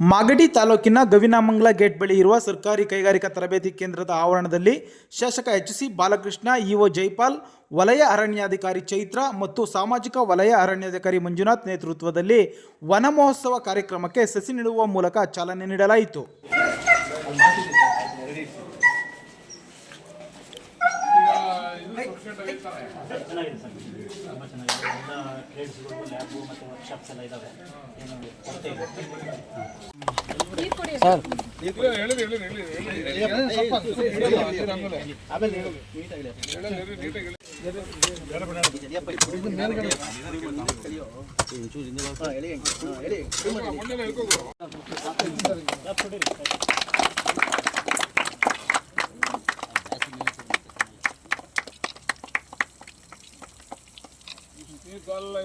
ಮಾಗಡಿ ತಾಲೂಕಿನ ಗವಿನಾಮಂಗ್ಲ ಗೇಟ್ ಬಳಿ ಇರುವ ಸರ್ಕಾರಿ ಕೈಗಾರಿಕಾ ತರಬೇತಿ ಕೇಂದ್ರದ ಆವರಣದಲ್ಲಿ ಶಾಸಕ H C Balakrishna, EO Jaipal, ವಲಯ ಅರಣ್ಯಾಧಿಕಾರಿ ಚೈತ್ರ ಮತ್ತು ಸಾಮಾಜಿಕ ವಲಯ ಅರಣ್ಯಾಧಿಕಾರಿ ಮಂಜುನಾಥ್ ನೇತೃತ್ವದಲ್ಲಿ ವನ ಮಹೋತ್ಸವ ಕಾರ್ಯಕ್ರಮಕ್ಕೆ ಸಸಿ ನೆಡುವ ಮೂಲಕ ಚಾಲನೆ ನೀಡಲಾಯಿತು. ಚೆನ್ನಾಗಿದೆ ಸರ್ ತುಂಬ ಚೆನ್ನಾಗಿದೆ ಎಲ್ಲ ಟ್ರೇಡ್ಸ್ಗಳು ಲ್ಯಾಬು ಮತ್ತು ವರ್ಕ್ಶಾಪ್ಸ್ ಎಲ್ಲ ಇದ್ದಾವೆ ಏನು ಕೊರತೆ ಇದೆ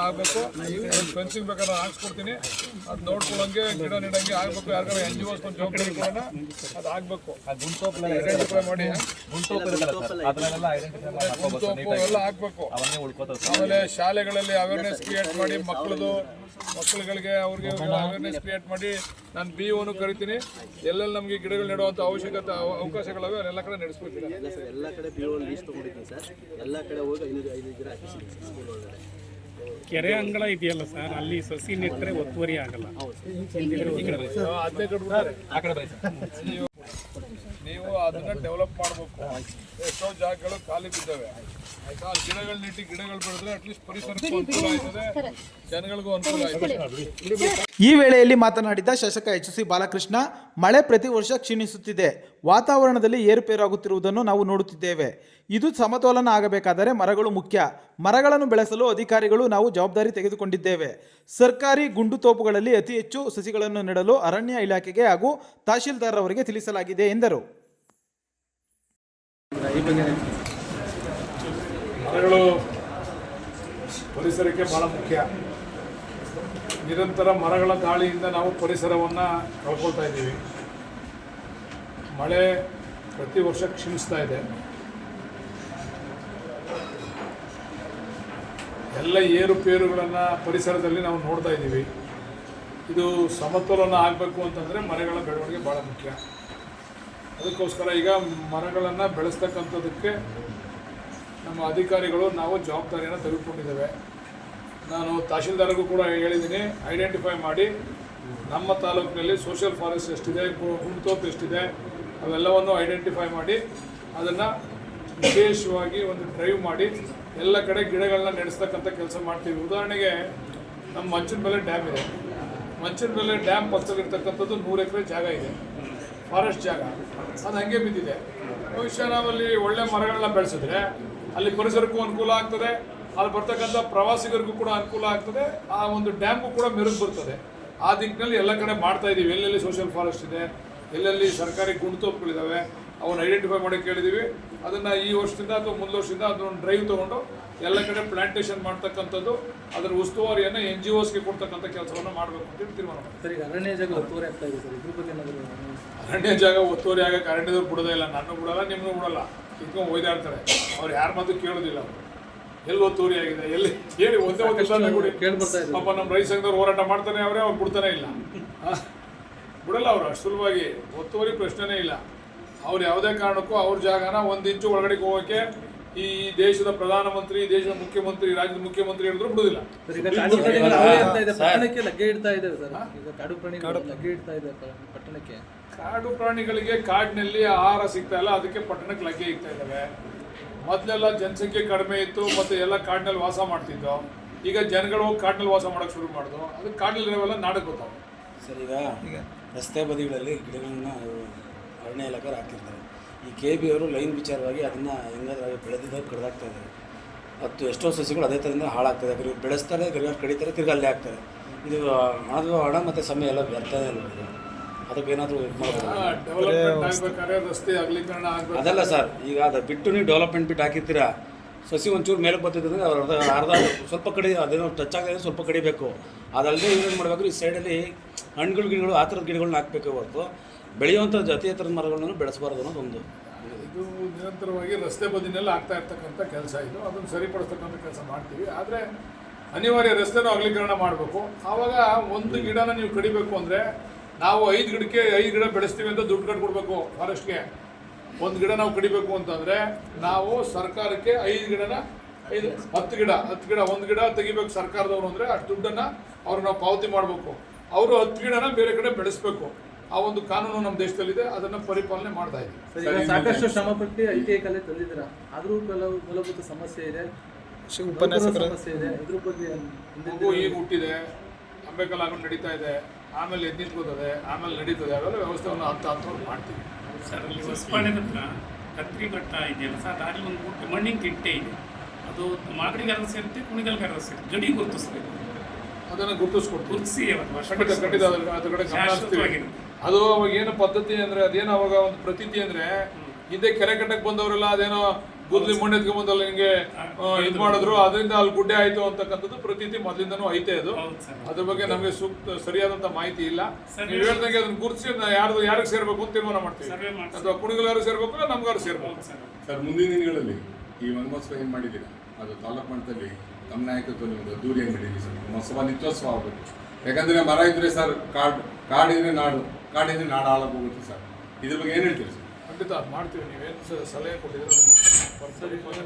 ಆಗಬೇಕು ಫೆನ್ಸಿಂಗ್ ಬೇಕಾದ್ರೆ ಹಾಕ್ಸ್ಕೊಡ್ತೀನಿ ಅದು ನೋಡ್ಕೊಳ್ಳೋಂಗೆ ಗಿಡ ನೀಡಂಗೆ ಆಗ್ಬೇಕು ಯಾರ ಎನ್ ಜಿ ಓಸ್ ಒಂದು ಜವಾಬ್ದಾರಿ ಕೊಡೋಣ ಅದು ಐಡೆಂಟಿಫೈ ಮಾಡಿ ಎಲ್ಲ ಹಾಕ್ಬೇಕು ಆಮೇಲೆ ಶಾಲೆಗಳಲ್ಲಿ ಅವೇರ್ನೆಸ್ ಕ್ರಿಯೇಟ್ ಮಾಡಿ ಮಕ್ಕಳದು ಮಕ್ಕಳುಗಳಿಗೆ ಅವ್ರಿಗೆ ಅವೇರ್ನೆಸ್ ಕ್ರಿಯೇಟ್ ಮಾಡಿ ನಾನು ಬಿ ಒನು ಕರಿತೀನಿ. ಎಲ್ಲೆಲ್ಲಿ ನಮಗೆ ಗಿಡಗಳು ನೆಡುವಂಥ ಅವಶ್ಯಕತೆ ಅವಕಾಶಗಳವೆ ಅಲ್ಲೆಲ್ಲ ಕಡೆ ಗಿಡ. ಎಲ್ಲ ಕಡೆ ಬಿ ಒ ಲೀಸ್ಟ್ ತೊಗೊಂಡಿದ್ದೀನಿ ಸರ್. ಎಲ್ಲ ಕಡೆ ಹೋಗಿ ಐದು ಐದು ಗಿಡ ಕೆರೆ ಅಂಗಳ ಇದೆಯಲ್ಲ ಸರ್ ಅಲ್ಲಿ ಸಸಿ ನೆಟ್ಟರೆ ಒತ್ತುವರಿ ಆಗಲ್ಲ. ಆ, ಅದನ್ನ ಡೆವಲಪ್ ಮಾಡಬೇಕು. ಎಷ್ಟೋ ಜಾಗಗಳು ಖಾಲಿ ಬಿದ್ದಾವೆ. ಆಯ್ತಾ? ಅಲ್ಲಿ ಗಿಡಗಳು ನೆಟ್ಟಿ ಗಿಡಗಳು ಬೆಳೆದ್ರೆ ಅಟ್ಲೀಸ್ಟ್ ಪರಿಸರಕ್ಕೂ ಅನುಕೂಲ ಆಯ್ತದೆ. ಜನಗಳಿಗೂ ಅನುಕೂಲ ಆಯ್ತದೆ. ಈ ವೇಳೆಯಲ್ಲಿ ಮಾತನಾಡಿದ ಶಾಸಕ ಎಚ್ ಸಿ ಬಾಲಕೃಷ್ಣ ಮಳೆ ಪ್ರತಿ ವರ್ಷ ಕ್ಷೀಣಿಸುತ್ತಿದೆ. ವಾತಾವರಣದಲ್ಲಿ ಏರುಪೇರಾಗುತ್ತಿರುವುದನ್ನು ನಾವು ನೋಡುತ್ತಿದ್ದೇವೆ. ಇದು ಸಮತೋಲನ ಆಗಬೇಕಾದರೆ ಮರಗಳು ಮುಖ್ಯ. ಮರಗಳನ್ನು ಬೆಳೆಸಲು ಅಧಿಕಾರಿಗಳು ನಾವು ಜವಾಬ್ದಾರಿ ತೆಗೆದುಕೊಂಡಿದ್ದೇವೆ. ಸರ್ಕಾರಿ ಗುಂಡು ತೋಪುಗಳಲ್ಲಿ ಅತಿ ಹೆಚ್ಚು ಸಸಿಗಳನ್ನು ನೆಡಲು ಅರಣ್ಯ ಇಲಾಖೆಗೆ ಹಾಗೂ ತಹಶೀಲ್ದಾರ್ ಅವರಿಗೆ ತಿಳಿಸಲಾಗಿದೆ ಎಂದರು. ಮರಗಳು ಪರಿಸರಕ್ಕೆ ಬಹಳ ಮುಖ್ಯ. ನಿರಂತರ ಮರಗಳ ಗಾಳಿಯಿಂದ ನಾವು ಪರಿಸರವನ್ನು ಕಳ್ಕೊಳ್ತಾ ಇದ್ದೀವಿ. ಮಳೆ ಪ್ರತಿ ವರ್ಷ ಕ್ಷೀಣಿಸ್ತಾ ಇದೆ. ಎಲ್ಲ ಏರುಪೇರುಗಳನ್ನು ಪರಿಸರದಲ್ಲಿ ನಾವು ನೋಡ್ತಾ ಇದ್ದೀವಿ. ಇದು ಸಮತೋಲನ ಆಗಬೇಕು ಅಂತಂದರೆ ಮರಗಳ ಬೆಳವಣಿಗೆ ಭಾಳ ಮುಖ್ಯ. ಅದಕ್ಕೋಸ್ಕರ ಈಗ ಮರಗಳನ್ನು ಬೆಳೆಸ್ತಕ್ಕಂಥದ್ದಕ್ಕೆ ನಮ್ಮ ಅಧಿಕಾರಿಗಳು ನಾವು ಜವಾಬ್ದಾರಿಯನ್ನು ತೆಗೆದುಕೊಂಡಿದ್ದೇವೆ. ನಾನು ತಹಶೀಲ್ದಾರ್ಗೂ ಕೂಡ ಹೇಳಿದ್ದೀನಿ ಐಡೆಂಟಿಫೈ ಮಾಡಿ ನಮ್ಮ ತಾಲೂಕಿನಲ್ಲಿ ಸೋಷಿಯಲ್ ಫಾರೆಸ್ಟ್ ಎಷ್ಟಿದೆ ಕುಂತೋಪ್ ಎಷ್ಟಿದೆ, ಅವೆಲ್ಲವನ್ನು ಐಡೆಂಟಿಫೈ ಮಾಡಿ ಅದನ್ನು ವಿಶೇಷವಾಗಿ ಒಂದು ಡ್ರೈವ್ ಮಾಡಿ ಎಲ್ಲ ಕಡೆ ಗಿಡಗಳನ್ನ ನೆಡೆಸ್ತಕ್ಕಂಥ ಕೆಲಸ ಮಾಡ್ತೀವಿ. ಉದಾಹರಣೆಗೆ ನಮ್ಮ ಮಂಚನ ಬೆಲೆ ಡ್ಯಾಮ್ ಇದೆ. ಮಂಚನ ಬೆಲೆ ಡ್ಯಾಮ್ ಪಕ್ಕದಲ್ಲಿರ್ತಕ್ಕಂಥದ್ದು ನೂರು ಎಕರೆ ಜಾಗ ಇದೆ. ಫಾರೆಸ್ಟ್ ಜಾಗ. ಅದು ಹಂಗೆ ಬಿದ್ದಿದೆ. ಬಹುಶಃ ನಾವಲ್ಲಿ ಒಳ್ಳೆ ಮರಗಳನ್ನ ಬೆಳೆಸಿದ್ರೆ ಅಲ್ಲಿ ಪರಿಸರಕ್ಕೂ ಅನುಕೂಲ ಆಗ್ತದೆ. ಅಲ್ಲಿ ಬರ್ತಕ್ಕಂಥ ಪ್ರವಾಸಿಗರಿಗೂ ಕೂಡ ಅನುಕೂಲ ಆಗ್ತದೆ. ಆ ಒಂದು ಡ್ಯಾಮ್ಗೂ ಕೂಡ ಮೆರುಗು ಬರ್ತದೆ. ಆ ದಿಕ್ಕಿನಲ್ಲಿ ಎಲ್ಲ ಕಡೆ ಮಾಡ್ತಾ ಇದ್ದೀವಿ. ಎಲ್ಲೆಲ್ಲಿ ಸೋಷಿಯಲ್ ಫಾರೆಸ್ಟ್ ಇದೆ, ಎಲ್ಲೆಲ್ಲಿ ಸರ್ಕಾರಿ ಗುಂಡ್ತೋಪುಗಳಿದ್ದಾವೆ ಅವನ್ನ ಐಡೆಂಟಿಫೈ ಮಾಡಿ ಕೇಳಿದ್ದೀವಿ. ಅದನ್ನು ಈ ವರ್ಷದಿಂದ ಅಥವಾ ಮುಂದೆ ವರ್ಷದಿಂದ ಅದನ್ನೊಂದು ಡ್ರೈವ್ ತೊಗೊಂಡು ಎಲ್ಲ ಕಡೆ ಪ್ಲಾಂಟೇಷನ್ ಮಾಡ್ತಕ್ಕಂಥದ್ದು ಅದರ ಉಸ್ತುವಾರಿಯನ್ನು ಎನ್ ಜಿ ಓಸ್ಗೆ ಕೊಡ್ತಕ್ಕಂಥ ಕೆಲಸವನ್ನು ಮಾಡಬೇಕು ಅಂತೇಳಿ ತೀರ್ಮಾನ. ಸರ್ ಈಗ ಅರಣ್ಯ ಜಾಗ ಒತ್ತುವರಿ ಆಗ್ತಾ ಇದೆ ಸರ್. ಇದ್ರ ಬಗ್ಗೆ ಏನಾದರೂ ಅರಣ್ಯ ಜಾಗ ಒತ್ತುವರಿ ಆಗಕ್ಕೆ ಅರಣ್ಯದವ್ರು ಬಿಡೋದೇ ಇಲ್ಲ. ನಾನು ಬಿಡಲ್ಲ ನಿಮ್ಮನ್ನು ಬಿಡಲ್ಲ. ಇದ್ಕೊಂಡು ಓದಾಡ್ತಾರೆ ಅವ್ರು ಯಾರ ಮಾತು ಕೇಳೋದಿಲ್ಲ ಅವರು. ಎಲ್ಲಿ ಒತ್ತುವರಿ ಆಗಿದೆ? ಎಲ್ಲಿ ಹೇಳಿ ಒಂದೇ ಒಂದು ಪಾಪ ನಮ್ಮ ರೈತ ಸಂಘದವ್ರು ಹೋರಾಟ ಮಾಡ್ತಾನೆ ಅವರೇ ಅವ್ರು ಬಿಡ್ತಾನೆ ಇಲ್ಲ? ಬಿಡಲ್ಲ ಅವರು ಅಷ್ಟು ಸುಲಭವಾಗಿ. ಒತ್ತುವರಿ ಪ್ರಶ್ನೆನೇ ಇಲ್ಲ. ಅವ್ರು ಯಾವುದೇ ಕಾರಣಕ್ಕೂ ಅವ್ರ ಜಾಗನ ಒಂದು ಇಂಚು ಒಳಗಡೆ ಹೋಗೋಕೆ ಈ ದೇಶದ ಪ್ರಧಾನಮಂತ್ರಿ ದೇಶದ ಮುಖ್ಯಮಂತ್ರಿ ರಾಜ್ಯದ ಮುಖ್ಯಮಂತ್ರಿ ಹೇಳಿದ್ರು ಬಿಡುದಿಲ್ಲ. ಸರ್ ಈಗ ಕಾಡು ಪ್ರಾಣಿಗಳಿಗೆ ಕಾಡಿನಲ್ಲಿ ಆಹಾರ ಸಿಗ್ತಾ ಇಲ್ಲ ಅದಕ್ಕೆ ಪಟ್ಟಣಕ್ಕೆ ಲಗ್ಗೆ ಇಕ್ತಾ ಇದ್ದಾವೆ. ಮೊದಲೆಲ್ಲ ಜನಸಂಖ್ಯೆ ಕಡಿಮೆ ಇತ್ತು ಮತ್ತೆ ಎಲ್ಲ ಕಾಡಿನಲ್ಲಿ ವಾಸ ಮಾಡ್ತಿದ್ದೋ. ಈಗ ಜನಗಳು ಹೋಗಿ ಕಾಡಿನಲ್ಲಿ ವಾಸ ಮಾಡೋಕೆ ಶುರು ಮಾಡಿದ್ರು ಅದಕ್ಕೆ ಕಾಡಲ್ಲಿರೋವೆಲ್ಲ ನಾಡಕ್ ಗೊತ್ತಾವೆ ಸರ್ ಈಗ. ರಸ್ತೆ ಬದಿಗಳಲ್ಲಿ ಗಿಡಗಳನ್ನ ಅರಣ್ಯ ಇಲಾಖೆ ಹಾಕಿರ್ತಾರೆ. ಈ ಕೆ ಬಿ ಅವರು ಲೈನ್ ವಿಚಾರವಾಗಿ ಅದನ್ನು ಹೆಂಗಾದ್ರೆ ಬೆಳೆದಿದ್ದಾಗ ಕಡ್ದಾಗ್ತಾ ಇದ್ದಾರೆ. ಮತ್ತು ಎಷ್ಟೋ ಸಸಿಗಳು ಅದೇ ಥರದಿಂದ ಹಾಳಾಗ್ತದೆ. ಇವ್ರು ಬೆಳೆಸ್ತಾರೆ ತಿರ್ಗಾ ಕಡಿತಾರೆ ತಿರ್ಗಿ ಅಲ್ಲೇ ಆಗ್ತಾರೆ ಇದು ಹಣದ ಹಣ ಮತ್ತು ಸಮಯ ಎಲ್ಲ ವ್ಯರ್ಥನೇ ಇಲ್ಲ. ಅದಕ್ಕೇನಾದರೂ ಅದಕ್ಕೆ ಏನಾದರೂ ಅದಲ್ಲ ಸರ್ ಈಗ ಅದು ಬಿಟ್ಟು ನೀವು ಡೆವಲಪ್ಮೆಂಟ್ ಬಿಟ್ಟು ಹಾಕಿರ್ತೀರಾ? ಸಸಿ ಒಂಚೂರು ಮೇಲೆ ಬರ್ತಿದ್ರೆ ಅವ್ರ ಅರ್ಧ ಅರ್ಧ ಸ್ವಲ್ಪ ಕಡಿ ಅದೇನೋ ಟಚ್ ಆಗಿದೆ ಸ್ವಲ್ಪ ಕಡಿಬೇಕು. ಅದಲ್ಲದೆ ಏನು ಮಾಡಬೇಕು ಈ ಸೈಡಲ್ಲಿ ಹಣ್ಣುಗಳು ಗಿಡಗಳು ಆ ಥರದ ಗಿಡಗಳನ್ನ ಹಾಕಬೇಕು ಹೊರತು. ಬೆಳೆಯುವಂಥ ಜಾತಿ, ಎತ್ತರದ ಮರಗಳನ್ನು ಬೆಳೆಸಬಾರ್ದು ಅನ್ನೋದು ಒಂದು ಇದು ನಿರಂತರವಾಗಿ ರಸ್ತೆ ಬದಿನಲ್ಲಿ ಆಗ್ತಾ ಇರ್ತಕ್ಕಂಥ ಕೆಲಸ ಇದು. ಅದನ್ನು ಸರಿಪಡಿಸ್ತಕ್ಕಂಥ ಕೆಲಸ ಮಾಡ್ತೀವಿ. ಆದರೆ ಅನಿವಾರ್ಯ ರಸ್ತೆನೂ ಅಗಲೀಕರಣ ಮಾಡಬೇಕು. ಆವಾಗ ಒಂದು ಗಿಡನ ನೀವು ಕಡಿಬೇಕು ಅಂದರೆ ನಾವು ಐದು ಗಿಡಕ್ಕೆ ಐದು ಗಿಡ ಬೆಳೆಸ್ತೀವಿ ಅಂತ ದುಡ್ಡು ಕಟ್ಕೊಡ್ಬೇಕು ಕೊಡಬೇಕು ಫಾರೆಸ್ಟ್ಗೆ. ಒಂದು ಗಿಡ ನಾವು ಕಡಿಬೇಕು ಅಂತಂದರೆ ನಾವು ಸರ್ಕಾರಕ್ಕೆ ಐದು ಗಿಡನ, ಐದು, ಹತ್ತು ಗಿಡ ಹತ್ತು ಗಿಡ, ಒಂದು ಗಿಡ ತೆಗಿಬೇಕು ಸರ್ಕಾರದವರು ಅಂದರೆ ಅಷ್ಟು ದುಡ್ಡನ್ನು ಅವ್ರು ನಾವು ಪಾವತಿ ಮಾಡಬೇಕು. ಅವರು ಹತ್ತು ಗಿಡನ ಬೇರೆ ಕಡೆ ಬೆಳೆಸಬೇಕು. ಆ ಒಂದು ಕಾನೂನು ನಮ್ಮ ದೇಶದಲ್ಲಿದೆ ಅದನ್ನ ಪರಿಪಾಲನೆ ಮಾಡ್ತಾ ಇದ್ದೀವಿ. ಸರ್, ಈಗ ಸಾಕಷ್ಟು ಶ್ರಮಪಟ್ಟು ಐ ಟಿ ಐ ಕಲೆ ತಂದಿದ್ದೀರಾ? ಆದ್ರೂ ಕೆಲವು ಮೂಲಭೂತ ಸಮಸ್ಯೆ ಇದೆ. ಸಮಸ್ಯೆ ಇದೆ. ಇದ್ರ ಬಗ್ಗೆ ಮಗು ಈಗ ಹುಟ್ಟಿದೆ? ಅಂಬೇಕಲ್ ಆಗೊಂಡು ನಡೀತಾ ಇದೆ. ಆಮೇಲೆ ಎದ್ದು ನಿಂತ್ಕೋತದೆ ಆಮೇಲೆ ನಡೀತದೆ? ಅವೆಲ್ಲ ವ್ಯವಸ್ಥೆಯನ್ನು ಹಂತ ಹಂತವಾಗಿ ಮಾಡ್ತೀವಿ. ಸರ್ ಅಲ್ಲಿ ಹೊಸಪಾಳ್ಯದ ಹತ್ರ ಕತ್ರಿ ಬೆಟ್ಟ ಇದೆಯಲ್ಲ ಸರ್ ದಾರಿ ಒಂದು ಗುಡ್ಡೆ ಮಣ್ಣಿನ ತಿಟ್ಟೆ ಇದೆ. ಅದು ಮಾಗಡಿಗೆ ಅರಸ ಇರುತ್ತೆ ಕುಣಿಗಲ್ಗೆ ಅರಸ ಇರುತ್ತೆ ಗಡಿ ಗುರುತಿಸ್ಬೇಕು. ಅದನ್ನು ಗುರುತಿಸ್ಕೊಡ್ತೀವಿ. ಗುರುತಿಸಿ ಕಡೆ ಶಾಶ್ವತವಾಗಿರುತ್ತೆ. ಅದು ಅವಾಗ ಏನು ಪದ್ಧತಿ ಅಂದ್ರೆ ಅದೇನೋ ಅವಾಗ ಒಂದು ಪ್ರತೀತಿ ಅಂದ್ರೆ ಹಿಂದೆ ಕೆರೆ ಕಟ್ಟಕ್ಕೆ ಬಂದವರೆಲ್ಲ ಅದೇನೋ ಗುದ್ಲಿ ಮಣ್ಣು ಬಂದಲ್ಲ ಹಿಂಗೆ ಇದು ಮಾಡಿದ್ರು ಅದರಿಂದ ಅಲ್ಲಿ ಗುಡ್ಡೆ ಆಯ್ತು ಅಂತಕ್ಕಂಥದ್ದು ಪ್ರತೀತಿ ಮೊದಲಿಂದನೂ ಐತೆ ಅದು. ಅದ್ರ ಬಗ್ಗೆ ನಮಗೆ ಸೂಕ್ತ ಸರಿಯಾದಂತ ಮಾಹಿತಿ ಇಲ್ಲ. ನೀವು ಹೇಳ್ದಂಗೆ ಅದನ್ನ ಗುರುತಿಸಿ ಯಾರ್ದು ಯಾರಿಗೆ ಸೇರ್ಬೇಕು ಅಂತ ತೀರ್ಮಾನ ಮಾಡ್ತೀವಿ. ಅಥವಾ ಕುಣಿಗಲಾರು ಸೇರ್ಬೇಕು ಇಲ್ಲ ನಮ್ಗಾರು ಸೇರ್ಬೇಕು. ಸರ್. ಸರ್ ಮುಂದಿನ ದಿನಗಳಲ್ಲಿ ಈ ವನಮಹೋತ್ಸವ ಏನು ಮಾಡಿದ್ದೀರಾ? ಅದು ತಾಲೂಕು ಮಟ್ಟದಲ್ಲಿ ನಮ್ಮ ನಾಯಕತ್ವದಲ್ಲಿ ಒಂದು ಅದ್ದೂರಿಯಾಗಿ ನಡೀಲಿ ಸರ್. ಮಹೋತ್ಸವ ನಿತ್ಯೋತ್ಸವ ಆಗಬೇಕು. ಯಾಕಂದ್ರೆ ಮರ ಇದ್ರೆ ಸರ್ ಕಾಡು ಕಾಡಿದ್ರೆ ನಾಡು ಕಾಡಿದ್ರೆ ನಾಡು ಹಾಳಾಗೋಗುತ್ತೆ ಸರ್. ಇದ್ರ ಬಗ್ಗೆ ಏನು ಹೇಳ್ತೀರಿ ಸರ್? ಖಂಡಿತ ಅದ್ ಮಾಡ್ತೀವಿ ನೀವೇನು ಸಲಹೆ ಕೊಟ್ಟಿದ್ರೆ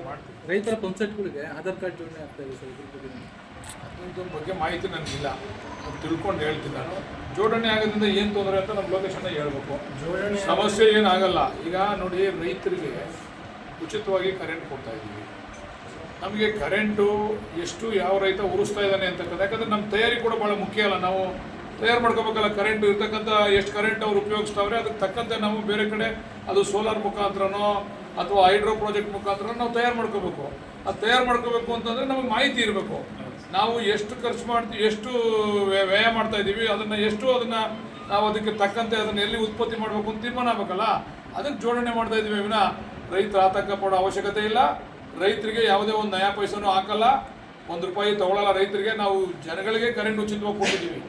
ಮಾಡ್ತೀವಿ. ರೈತರ ಪಂಪ್ಸೆಟ್ಗಳಿಗೆ ಆಧಾರ್ ಕಾರ್ಡ್ ಜೋಡಣೆ ಆಗ್ತಾ ಇದೆ ಸರ್ ಇದ್ರ ಬಗ್ಗೆ ಅದ್ರ ಬಗ್ಗೆ ಮಾಹಿತಿ ನನಗಿಲ್ಲ. ಅದು ತಿಳ್ಕೊಂಡು ಹೇಳ್ತೀನಿ ನಾನು. ಜೋಡಣೆ ಆಗೋದ್ರಿಂದ ಏನು ತೊಂದರೆ ಅಂತ ನಮ್ಮ ಲೊಕೇಶನ್ ಹೇಳ್ಬೇಕು. ಸಮಸ್ಯೆ ಏನಾಗಲ್ಲ ಈಗ ನೋಡಿ ರೈತರಿಗೆ ಉಚಿತವಾಗಿ ಕರೆಂಟ್ ಕೊಡ್ತಾ ಇದ್ದೀವಿ. ನಮಗೆ ಕರೆಂಟು ಎಷ್ಟು ಯಾವ ರೈತ ಉರಿಸ್ತಾ ಇದ್ದಾನೆ ಅಂತಕ್ಕಂಥ ಯಾಕಂದರೆ ನಮ್ಮ ತಯಾರಿ ಕೂಡ ಭಾಳ ಮುಖ್ಯ ಅಲ್ಲ. ನಾವು ತಯಾರು ಮಾಡ್ಕೋಬೇಕಲ್ಲ ಕರೆಂಟ್ ಇರ್ತಕ್ಕಂಥ ಎಷ್ಟು ಕರೆಂಟ್ ಅವ್ರು ಉಪಯೋಗಿಸ್ತಾವ್ರೆ, ಅದಕ್ಕೆ ತಕ್ಕಂತೆ ನಾವು ಬೇರೆ ಕಡೆ ಅದು ಸೋಲಾರ್ ಮುಖಾಂತರನೋ ಅಥವಾ ಹೈಡ್ರೋ ಪ್ರಾಜೆಕ್ಟ್ ಮುಖಾಂತರ ನಾವು ತಯಾರು ಮಾಡ್ಕೋಬೇಕು. ಅದು ತಯಾರು ಮಾಡ್ಕೋಬೇಕು ಅಂತಂದರೆ ನಮಗೆ ಮಾಹಿತಿ ಇರಬೇಕು. ನಾವು ಎಷ್ಟು ಖರ್ಚು ಮಾಡ್ತೀವಿ ಎಷ್ಟು ವ್ಯ- ವ್ಯಯ ಮಾಡ್ತಾ ಇದ್ದೀವಿ, ಅದನ್ನು ಎಷ್ಟು ಅದನ್ನು ನಾವು ಅದಕ್ಕೆ ತಕ್ಕಂತೆ ಅದನ್ನು ಎಲ್ಲಿ ಉತ್ಪತ್ತಿ ಮಾಡಬೇಕು ಅಂತ ತೀರ್ಮಾನ ಆಗಬೇಕಲ್ಲ? ಅದಕ್ಕೆ ಜೋಡಣೆ ಮಾಡ್ತಾ ಇದ್ದೀವಿ ವಿನ. ರೈತರ ಆತಂಕ ಪಡೋ ಅವಶ್ಯಕತೆ ಇಲ್ಲ. ರೈತರಿಗೆ ಯಾವುದೇ ಒಂದು ನಯಾ ಪೈಸನೂ ಹಾಕಲ್ಲ. ಒಂದು ರೂಪಾಯಿ ತಗೊಳ್ಳಲ್ಲ ರೈತರಿಗೆ. ನಾವು ಜನಗಳಿಗೆ ಕರೆಂಟ್ ಉಚಿತವಾಗಿ ಕೊಟ್ಟಿದ್ದೀವಿ.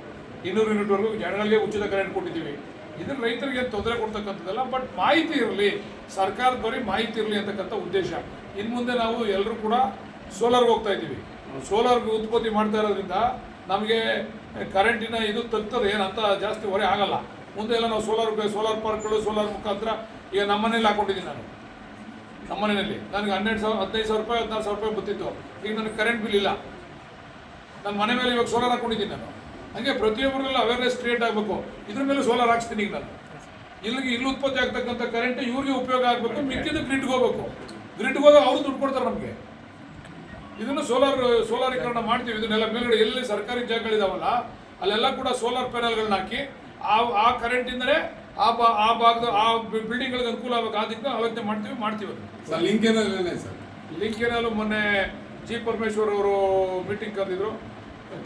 ಇನ್ನೂರು ಯೂನಿಟ್ವರೆಗೂ ಜನಗಳಿಗೆ ಉಚಿತ ಕರೆಂಟ್ ಕೊಟ್ಟಿದ್ದೀವಿ. ಇದು ರೈತರಿಗೆ ತೊಂದರೆ ಕೊಡ್ತಕ್ಕಂಥದ್ದಲ್ಲ ಬಟ್ ಮಾಹಿತಿ ಇರಲಿ. ಸರ್ಕಾರದ ಬರೀ ಮಾಹಿತಿ ಇರಲಿ ಅಂತಕ್ಕಂಥ ಉದ್ದೇಶ. ಇನ್ನು ಮುಂದೆ ನಾವು ಎಲ್ಲರೂ ಕೂಡ ಸೋಲಾರ್ಗೆ ಹೋಗ್ತಾ ಇದ್ದೀವಿ. ಸೋಲಾರ್ ಉತ್ಪತ್ತಿ ಮಾಡ್ತಾ ಇರೋದ್ರಿಂದ ನಮಗೆ ಕರೆಂಟಿನ ಇದು ತಗ್ತದೆ ಏನಂತ ಜಾಸ್ತಿ ಹೊರೆ ಆಗಲ್ಲ. ಮುಂದೆ ಎಲ್ಲ ನಾವು ಸೋಲಾರ್ ಸೋಲಾರ್ ಪಾರ್ಕ್ಗಳು ಸೋಲಾರ್ ಮುಖಾಂತರ ಈಗ ನಮ್ಮ ಮನೇಲಿ ಹಾಕೊಂಡಿದ್ದೀನಿ ನಾನು. ನಮ್ಮ ಮನೆಯಲ್ಲಿ ನನಗೆ ಹನ್ನೆರಡು ಸಾವಿರ, ಹದಿನೈದು ಸಾವಿರ ರೂಪಾಯಿ, ಹದಿನಾರು ಸಾವಿರ ರೂಪಾಯಿ ಬರ್ತಿತ್ತು ಈಗ ನನಗೆ ಕರೆಂಟ್ ಬಿಲ್ ಇಲ್ಲ. ನನ್ನ ಮನೆ ಮೇಲೆ ಇವಾಗ ಸೋಲಾರ್ ಹಾಕೊಂಡಿದ್ದೀನಿ ನಾನು. ಹಾಗೆ ಪ್ರತಿಯೊಬ್ಬರಲ್ಲೂ ಅವೇರ್ನೆಸ್ ಕ್ರಿಯೇಟ್ ಆಗಬೇಕು. ಇದ್ರ ಮೇಲೆ ಸೋಲಾರ್ ಹಾಕ್ಸ್ತೀನಿ ಈಗ ನಾನು. ಇಲ್ಲಿಗೆ ಇಲ್ಲಿ ಉತ್ಪತ್ತಿ ಆಗ್ತಕ್ಕಂಥ ಕರೆಂಟ್ ಇವ್ರಿಗೆ ಉಪಯೋಗ ಆಗಬೇಕು ಮಿಕ್ಕಿದ್ದು ಗ್ರಿಡ್ಗೆ ಹೋಗ್ಬೇಕು. ಗ್ರಿಡ್ಗೆ ಹೋದಾಗ ಅವರು ದುಡ್ಡು ಕೊಡ್ತಾರೆ ನಮಗೆ. ಇದನ್ನು ಸೋಲಾರ್ ಸೋಲಾರೀಕರಣ ಮಾಡ್ತೀವಿ. ಇದನ್ನೆಲ್ಲ ಮೇಲ್ಗಡೆ ಎಲ್ಲಿ ಸರ್ಕಾರಿ ಜಾಗಗಳಿದಾವಲ್ಲ ಅಲ್ಲೆಲ್ಲ ಕೂಡ ಸೋಲಾರ್ ಪ್ಯಾನಲ್ಗಳನ್ನ ಹಾಕಿ ಆ ಆ ಕರೆಂಟ್ ಕರೆಂಟಿಂದಲೇ ಆ ಬಾ ಆ ಭಾಗದ ಆ ಬಿಲ್ಡಿಂಗ್ಗಳಿಗೆ ಅನುಕೂಲ ಆಗಬೇಕು. ಅದಕ್ಕೆ ದಿಕ್ಕ ಆಲೋಚನೆ ಮಾಡ್ತೀವಿ ಮಾಡ್ತೀವಿ ಅದು ಸರ್ ಲಿಂಕ್ ಸರ್? ಲಿಂಕ್ ಏನಲ್ಲೂ ಮೊನ್ನೆ ಜಿ ಪರಮೇಶ್ವರ್ ಅವರು ಮೀಟಿಂಗ್ ಕರೆದಿದ್ರು.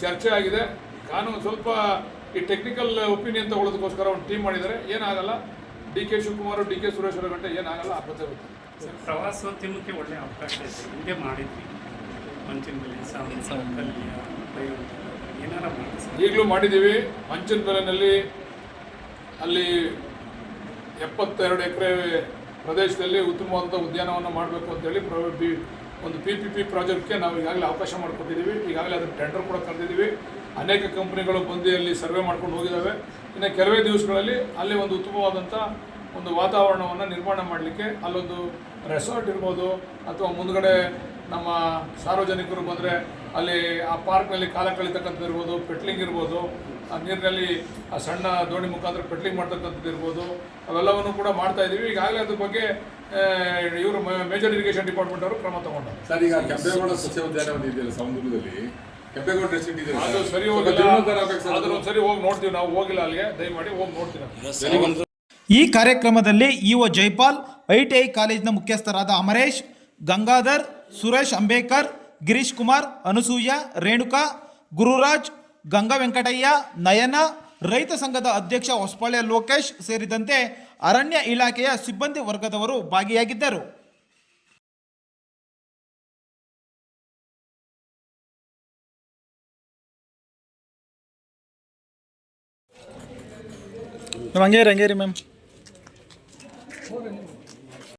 ಚರ್ಚೆ ಆಗಿದೆ. ಕಾನೂನು ಸ್ವಲ್ಪ ಈ ಟೆಕ್ನಿಕಲ್ ಒಪಿನಿಯನ್ ತಗೊಳ್ಳೋದಕ್ಕೋಸ್ಕರ ಒಂದು ಟೀಮ್ ಮಾಡಿದ್ದಾರೆ. ಏನಾಗಲ್ಲ? D K Shivakumar D K Suresh ಅವರ ಗಂಟೆ ಏನಾಗಲ್ಲ ಆ ಗೊತ್ತೇ ಗೊತ್ತು ಸರ್ ಪ್ರವಾಸೋದ್ಯಮಕ್ಕೆ ಒಳ್ಳೆ ಅವಕಾಶ ಇದೆ. ಹಿಂದೆ ಮಾಡಿದ್ವಿ. ಸರ್ ಈಗಲೂ ಮಾಡಿದ್ದೀವಿ. ಮಂಚಿನ ಬೆಲೆನಲ್ಲಿ ಅಲ್ಲಿ ಎಪ್ಪತ್ತೆರಡು ಎಕರೆ ಪ್ರದೇಶದಲ್ಲಿ ಉತ್ತಮವಾದಂಥ ಉದ್ಯಾನವನ್ನು ಮಾಡಬೇಕು ಅಂತೇಳಿ ಒಂದು ಪಿ ಪಿ ಪಿ ಪ್ರಾಜೆಕ್ಟ್ಗೆ ನಾವು ಈಗಾಗಲೇ ಅವಕಾಶ ಮಾಡಿಕೊಟ್ಟಿದ್ದೀವಿ. ಈಗಾಗಲೇ ಅದನ್ನು ಟೆಂಡರ್ ಕೂಡ ಕರೆದಿದ್ದೀವಿ. ಅನೇಕ ಕಂಪ್ನಿಗಳು ಬಂದು ಅಲ್ಲಿ ಸರ್ವೆ ಮಾಡ್ಕೊಂಡು ಹೋಗಿದ್ದಾವೆ ಇನ್ನು ಕೆಲವೇ ದಿವಸಗಳಲ್ಲಿ ಅಲ್ಲಿ ಒಂದು ಉತ್ತಮವಾದಂಥ ಒಂದು ವಾತಾವರಣವನ್ನು ನಿರ್ಮಾಣ ಮಾಡಲಿಕ್ಕೆ ಅಲ್ಲೊಂದು ರೆಸಾರ್ಟ್ ಇರ್ಬೋದು, ಅಥವಾ ಮುಂದ್ಗಡೆ ನಮ್ಮ ಸಾರ್ವಜನಿಕರು ಬಂದರೆ ಅಲ್ಲಿ ಆ ಪಾರ್ಕ್ನಲ್ಲಿ ಕಾಲ ಕಳೀತಕ್ಕಂಥದ್ದು ಇರ್ಬೋದು, ಪೆಟ್ಲಿಂಗ್ ಇರ್ಬೋದು, ಆ ನೀರಿನಲ್ಲಿ ಆ ಸಣ್ಣ ದೋಣಿ ಮುಖಾಂತರ ಪೆಟ್ಲಿಂಗ್ ಮಾಡ್ತಕ್ಕಂಥದ್ದು ಇರ್ಬೋದು, ಅವೆಲ್ಲವನ್ನು ಕೂಡ ಮಾಡ್ತಾ ಇದ್ದೀವಿ. ಈಗಾಗಲೇ ಅದ್ರ ಬಗ್ಗೆ ಇವರು ಮೇಜರ್ ಇರಿಗೇಷನ್ ಡಿಪಾರ್ಟ್ಮೆಂಟ್ ಅವರು ಕ್ರಮ ತಗೊಂಡರು ಸರ್, ಈಗ ಕೆಂಪೇಗೌಡ ಸಸ್ಯ ಉದ್ಯಾನವನ ಇದೆಯಲ್ಲ ಸೌಂದರ್ಯದಲ್ಲಿ ಅದು ಸರಿ ಹೋಗಿಲ್ಲ. ಅದನ್ನ ಸರಿ ಹೋಗಿ ನೋಡ್ತೀವಿ ನಾವು ಹೋಗಿಲ್ಲ ಅಲ್ಲಿಗೆ. ದಯಮಾಡಿ ಹೋಗಿ ನೋಡ್ತೀವಿ ಈ ಕಾರ್ಯಕ್ರಮದಲ್ಲಿ ಇಒ ಜೈಪಾಲ್ ಐಟಿಐ ಕಾಲೇಜಿನ ಮುಖ್ಯಸ್ಥರಾದ ಅಮರೇಶ್ ಗಂಗಾಧರ್ ಸುರೇಶ್ ಅಂಬೇಕರ್ ಗಿರೀಶ್ ಕುಮಾರ್ ಅನುಸೂಯ ರೇಣುಕಾ ಗುರುರಾಜ್ ಗಂಗಾ ವೆಂಕಟಯ್ಯ ನಯನ ರೈತ ಸಂಘದ ಅಧ್ಯಕ್ಷ ಹೊಸಪಾಳ್ಯ ಲೋಕೇಶ್ ಸೇರಿದಂತೆ ಅರಣ್ಯ ಇಲಾಖೆಯ ಸಿಬ್ಬಂದಿ ವರ್ಗದವರು ಭಾಗಿಯಾಗಿದ್ದರು. Rangeeri, rangeeri ma'am.